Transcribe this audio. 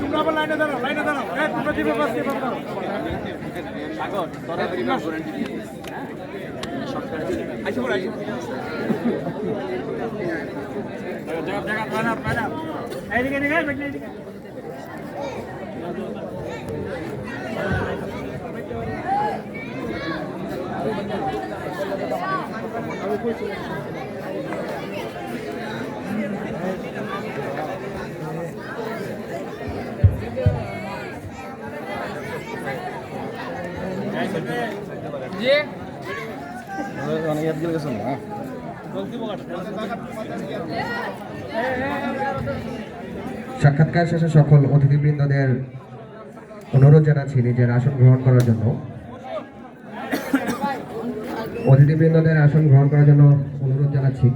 তোমরা আবার লাইনে দাঁড়াও লাইনে দাঁড়াও। এই তোমরা দিবে বাস দিয়ে দাঁড়াও? আইসো বড় আইসো জায়গা জায়গা পানা পানা এইদিকে। সাক্ষাৎকার শেষে সকল অতিথিবৃন্দদের অনুরোধ জানাচ্ছি নিজের আসন গ্রহণ করার জন্য। অতিথিবৃন্দদের আসন গ্রহণ করার জন্য অনুরোধ জানাচ্ছি।